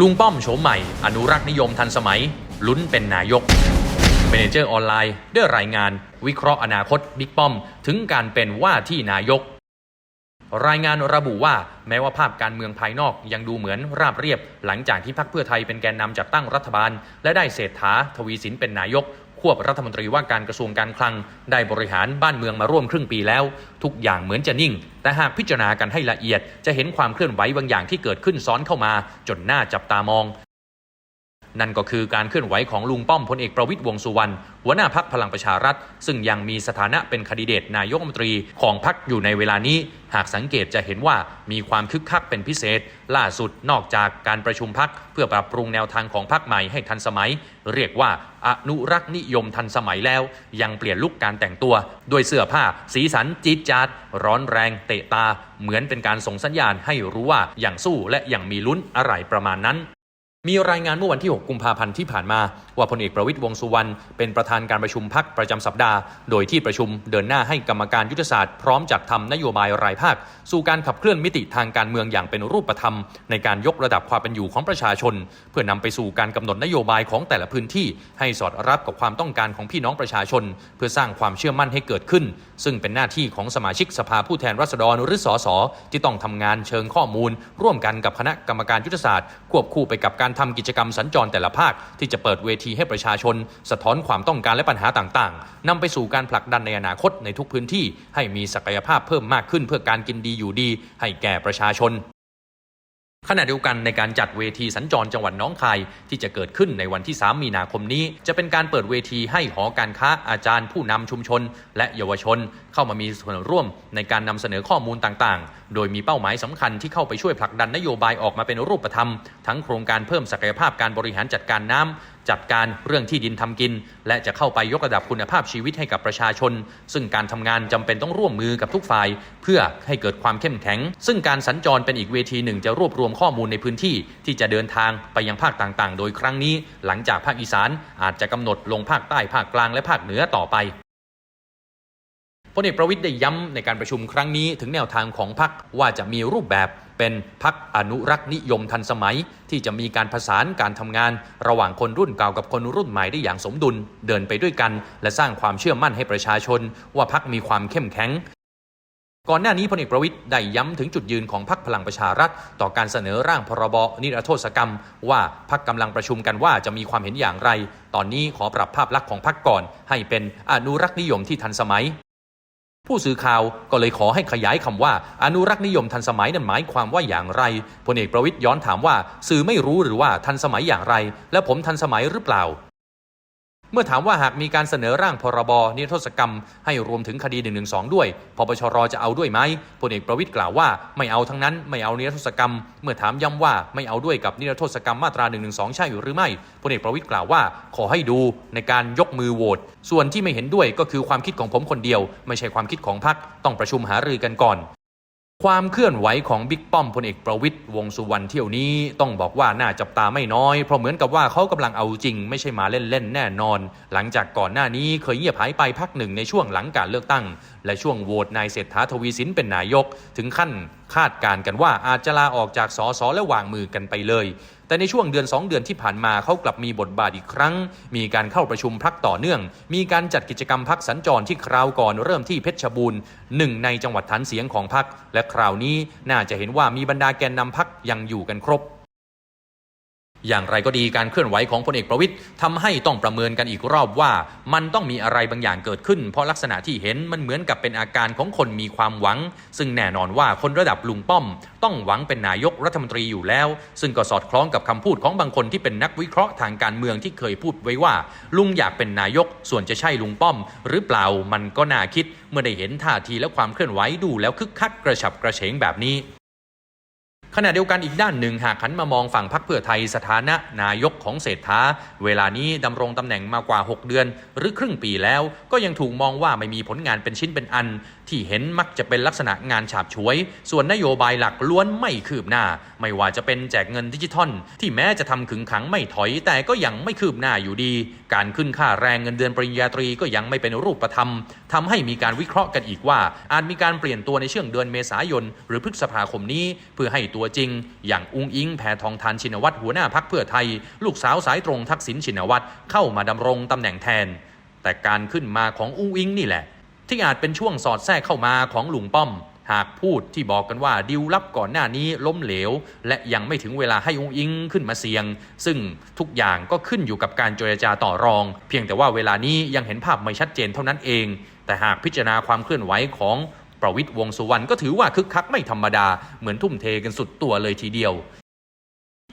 ลุงป้อมโฉมใหม่ อนุรักษ์นิยมทันสมัย ลุ้นเป็นนายกเมเนเจอร์ออนไลน์ได้รายงาน วิเคราะห์อนาคตบิ๊กป้อม ถึงการเป็นว่าที่นายก รายงานระบุว่าแม้ว่าภาพการเมืองภายนอกยังดูเหมือนราบเรียบ หลังจากที่พรรคเพื่อไทยเป็นแกนนำจัดตั้งรัฐบาล และได้เศรษฐาทวีสินเป็นนายก ควบรัฐมนตรีว่าการกระทรวงการคลัง ได้บริหารบ้านเมืองมาร่วมครึ่งปีแล้ว ทุกอย่างเหมือนจะนิ่ง แต่หากพิจารณากันให้ละเอียด จะเห็นความเคลื่อนไหวบางอย่างที่เกิดขึ้นซ้อนเข้ามา จนน่าจับตามอง นั่นก็คือการเคลื่อนไหวของลุงป้อมพลเอกประวิตยวงสุวรรณหัวหน้าพักพลังประชารัฐ ซึ่งยังมีสถานะเป็นคดิเดตนายกรัฐมนตรีของพักอยู่ในเวลานี้ หากสังเกตจะเห็นว่ามีความคึกคักเป็นพิเศษ ล่าสุดนอกจากการประชุมพักเพื่อปรับปรุงแนวทางของพักใหม่ให้ทันสมัย เรียกว่าอนุรักษ์นิยมทันสมัยแล้ว ยังเปลี่ยนลุคการแต่งตัว ด้วยเสื้อผ้า สีสันจี๊ดจ๊าดร้อนแรงเตะตา เหมือนเป็นการส่งสัญญาณให้รู้ว่าอย่างสู้และอย่างมีลุ้นอะไรประมาณนั้น มีรายงานเมื่อวันที่ 6 กุมภาพันธ์ที่ผ่านมา ว่าพลเอกประวิตยวงสุวรรณเป็นประธานการประชุมพักประจำสัปดาห์ โดยที่ประชุมเดินหน้าให้กรรมการยุทธศาสตร์พร้อมจัดทำนโยบายรายภาค สู่การขับเคลื่อนมิติทางการเมืองอย่างเป็นรูปธรรม ในการยกระดับความเป็นอยู่ของประชาชน เพื่อนำไปสู่การกำหนดนโยบายของแต่ละพื้นที่ ให้สอดรับกับความต้องการของพี่น้องประชาชน เพื่อสร้างความเชื่อมั่นให้เกิดขึ้น ซึ่งเป็นหน้าที่ของสมาชิกสภาผู้แทนราษฎรหรือสสที่ต้องทำงานเชิงข้อมูล ร่วมกันกับคณะกรรมการยุทธศาสตร์ ควบคู่ไปกับการทำกิจกรรมสัญจรแต่ละภาค ที่จะเปิดเวทีให้ประชาชน สะท้อนความต้องการและปัญหาต่างๆนำไปสู่การผลักดันในอนาคตในทุกพื้นที่ ให้มีศักยภาพเพิ่มมากขึ้นเพื่อการกินดีอยู่ดี ให้แก่ประชาชน ขณะเดียวกันในการจัดเวทีสัญจรจังหวัดน้องคายที่จะเกิดขึ้นในวันที่ 3 มีนาคมนี้ จะเป็นการเปิดเวทีให้หอการค้าอาจารย์ ผู้นำชุมชน และเยาวชน เข้ามามีส่วนร่วมในการนำเสนอข้อมูลต่างๆ โดยมีเป้าหมายสำคัญที่เข้าไปช่วยผลักดันนโยบายออกมาเป็นรูปธรรม ทั้งโครงการเพิ่มศักยภาพการบริหารจัดการน้ำ จัดการเรื่องที่ดินทำกิน และจะเข้าไปยกระดับคุณภาพชีวิตให้กับประชาชน ซึ่งการทำงานจำเป็นต้องร่วมมือกับทุกฝ่าย เพื่อให้เกิดความเข้มแข็ง ซึ่งการสัญจรเป็นอีกเวทีหนึ่งจะรวบรวมข้อมูลในพื้นที่ ที่จะเดินทางไปยังภาคต่างๆ โดยครั้งนี้ หลังจากภาคอีสานอาจจะกำหนดลงภาคใต้ภาคกลางและภาคเหนือต่อไปพลเอกประวิทย์ได้ย้ำในการประชุมครั้งนี้ถึงแนวทางของพรรคว่าจะมีรูปแบบ เป็นพักอนุรักษ์นิยมทันสมัย ที่จะมีการผสานการทำงาน ระหว่างคนรุ่นเก่ากับคนรุ่นใหม่ได้อย่างสมดุล เดินไปด้วยกัน และสร้างความเชื่อมั่นให้ประชาชน ว่าพักมีความเข้มแข็งก่อนหน้านี้พลเอกประวิทย์ได้ย้ำถึงจุดยืนของพรรคพลังประชารัฐ ต่อการเสนอร่างพรบนิรโทษกรรม ว่าพรรคกำลังประชุมกันว่าจะมีความเห็นอย่างไร ตอนนี้ขอปรับภาพลักษณ์ของพรรคก่อน ให้เป็นอนุรักษ์นิยมที่ทันสมัย ผู้สื่อข่าวก็เลยขอให้ขยายคำว่า อนุรักษ์นิยมทันสมัยนั้นหมายความว่าอย่างไรพลเอกประวิทย์ย้อนถามว่า สื่อไม่รู้หรือว่าทันสมัยอย่างไร และผมทันสมัยหรือเปล่า เมื่อถามว่าหากมีการเสนอร่างพรบนิรโทษกรรม ให้รวมถึงคดี1นึด้วยพปชรจะเอาด้วยไหมพลเอกประวิทย์กล่าวว่าไม่เอาทั้งนั้นไม่เอานิรโทษกรรม เมื่อถามย้ำว่าไม่เอาด้วยกับนิรโทษกรรมมาตรา1นึใช่หรือไม่พลเอกประวิทย์กล่าวว่า ขอให้ดูในการยกมือโหวตส่วนที่ไม่เห็นด้วยก็คือความคิดของผมคนเดียว ไม่ใช่ความคิดของพรรคต้องประชุมหารือกันก่อน ความเคลื่อนไหวของบิ๊กป้อมพลเอกประวิทย์วงสุวรรณเที่ยวนี้ต้องบอกว่าน่าจับตาไม่น้อย เพราะเหมือนกับว่าเขากำลังเอาจริงไม่ใช่มาเล่นๆแน่นอน หลังจากก่อนหน้านี้เคยเงียบหายไปพักหนึ่งในช่วงหลังการเลือกตั้ง และช่วงโหวตนายเศรษฐาทวีสินเป็นนายก ถึงขั้นคาดการกันว่าอาจจะลาออกจากสสและวางมือกันไปเลย แต่ในช่วงเดือน 2 เดือนที่ผ่านมาเขากลับมีบทบาทอีกครั้ง มีการเข้าประชุมพักต่อเนื่อง มีการจัดกิจกรรมพักสัญจรที่คราวก่อนเริ่มที่เพชรบูรณ์หนึ่งในจังหวัดฐานเสียงของพักและคราวนี้น่าจะเห็นว่ามีบรรดาแกนนำพักยังอยู่กันครบ อย่างไรก็ดีการเคลื่อนไหวของพลเอกประวิทย์ทำให้ต้องประเมินกันอีกรอบว่า มันต้องมีอะไรบางอย่างเกิดขึ้น เพราะลักษณะที่เห็นมันเหมือนกับเป็นอาการของคนมีความหวัง ซึ่งแน่นอนว่าคนระดับลุงป้อม ต้องหวังเป็นนายกรัฐมนตรีอยู่แล้ว ซึ่งก็สอดคล้องกับคำพูดของบางคนที่เป็นนักวิเคราะห์ทางการเมืองที่เคยพูดไว้ว่า ลุงอยากเป็นนายกส่วนจะใช่ลุงป้อม หรือเปล่ามันก็น่าคิด เมื่อได้เห็นท่าทีและความเคลื่อนไหวดูแล้วคึกคักกระฉับกระเฉงแบบนี้ ขณะเดียวกันอีกด้านหนึ่งหากหันมามองฝั่งพรรคเพื่อไทยสถานะนายกของเศรษฐา เวลานี้ดำรงตำแหน่งมากว่า 6 เดือน หรือครึ่งปีแล้ว ก็ยังถูกมองว่าไม่มีผลงานเป็นชิ้นเป็นอัน ที่เห็นมักจะเป็นลักษณะงานฉาบฉวย ส่วนนโยบายหลักล้วนไม่คืบหน้า ไม่ว่าจะเป็นแจกเงินดิจิทัล ที่แม้จะทำขึงขังไม่ถอย แต่ก็ยังไม่คืบหน้าอยู่ดี การขึ้นค่าแรงเงินเดือนปริญญาตรีก็ยังไม่เป็นรูปธรรมทำให้มีการวิเคราะห์กันอีกว่า อาจมีการเปลี่ยนตัวในช่วงเดือนเมษายน หรือพฤษภาคมนี้ เพื่อให้ตัวจริง อย่างอุงอิงแพทองทานชินวัตรหัวหน้าพักเพื่อไทย ลูกสาวสายตรงทักษิณชินวัตรเข้ามาดำรงตำแหน่งแทน แต่การขึ้นมาของอุ้งอิงนี่แหละ ที่อาจเป็นช่วงสอดแทรกเข้ามาของลุงป้อม หากพูดที่บอกกันว่าดิวลับก่อนหน้านี้ล้มเหลว และยังไม่ถึงเวลาให้องอิงขึ้นมาเสี่ยง ซึ่งทุกอย่างก็ขึ้นอยู่กับการเจรจาต่อรอง เพียงแต่ว่าเวลานี้ยังเห็นภาพไม่ชัดเจนเท่านั้นเอง แต่หากพิจารณาความเคลื่อนไหวของประวิตยวงสุวรรณก็ถือว่าคึกคักไม่ธรรมดา เหมือนทุ่มเทกันสุดตัวเลยทีเดียว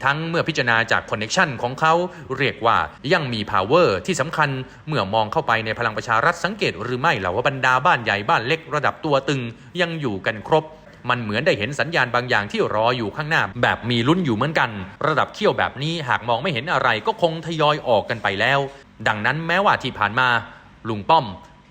ทั้งเมื่อพิจารณาจากคอนเน็ชันของเขาเรียกว่ายังมี power ที่สำคัญเมื่อมองเข้าไปในพลังประชารัฐสังเกตหรือไม่เหล่าว่าบรรดาบ้านใหญ่บ้านเล็กระดับตัวตึงยังอยู่กันครบ มันเหมือนได้เห็นสัญญาณบางอย่างที่รออยู่ข้างหน้า แบบมีลุ้นอยู่เหมือนกัน ระดับเขี้ยวแบบนี้หากมองไม่เห็นอะไรก็คงทยอยออกกันไปแล้ว ดังนั้นแม้ว่าที่ผ่านมาลุงป้อม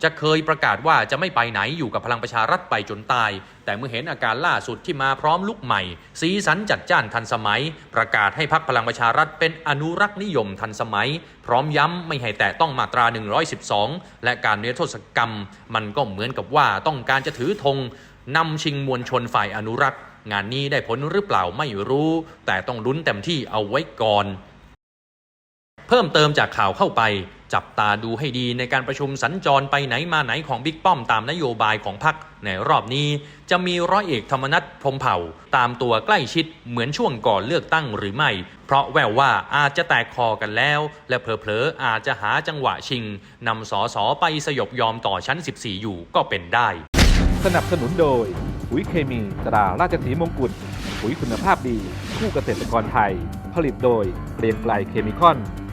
จะเคยประกาศว่าจะไม่ไปไหนอยู่กับพลังประชารัฐไปจนตาย แต่เมื่อเห็นอาการล่าสุดที่มาพร้อมลุกใหม่ สีสันจัดจ้านทันสมัย ประกาศให้พักพลังประชารัฐเป็นอนุรักษ์นิยมทันสมัย พร้อมย้ำไม่ให้แตะต้องมาตรา 112 และการเนรโทษกรรม มันก็เหมือนกับว่าต้องการจะถือธงนำชิงมวลชนฝ่ายอนุรักษ์ งานนี้ได้ผลหรือเปล่าไม่รู้ แต่ต้องลุ้นเต็มที่เอาไว้ก่อน พิ่มเติมจากข่าวเข้าไป จับตาดูให้ดีในการประชุมสัญจรไปไหนมาไหนของบิ๊กป้อมตามนโยบายของพรรคในรอบนี้ จะมีร้อยเอกธรรมนัฐพรมเผ่า ตามตัวใกล้ชิดเหมือนช่วงก่อนเลือกตั้งหรือไม่ เพราะแววว่าอาจจะแตกคอกันแล้ว และเผลอๆอาจจะหาจังหวะชิงนำสอสอไปสยบยอมต่อชั้น 14 อยู่ก็เป็นได้ สนับสนุนโดยปุ๋ยเคมีตราราชสีมงกุฎปุ๋ยคุณภาพดี คู่เกษตรกรไทย ผลิตโดยเรียงไกลเคมีคอน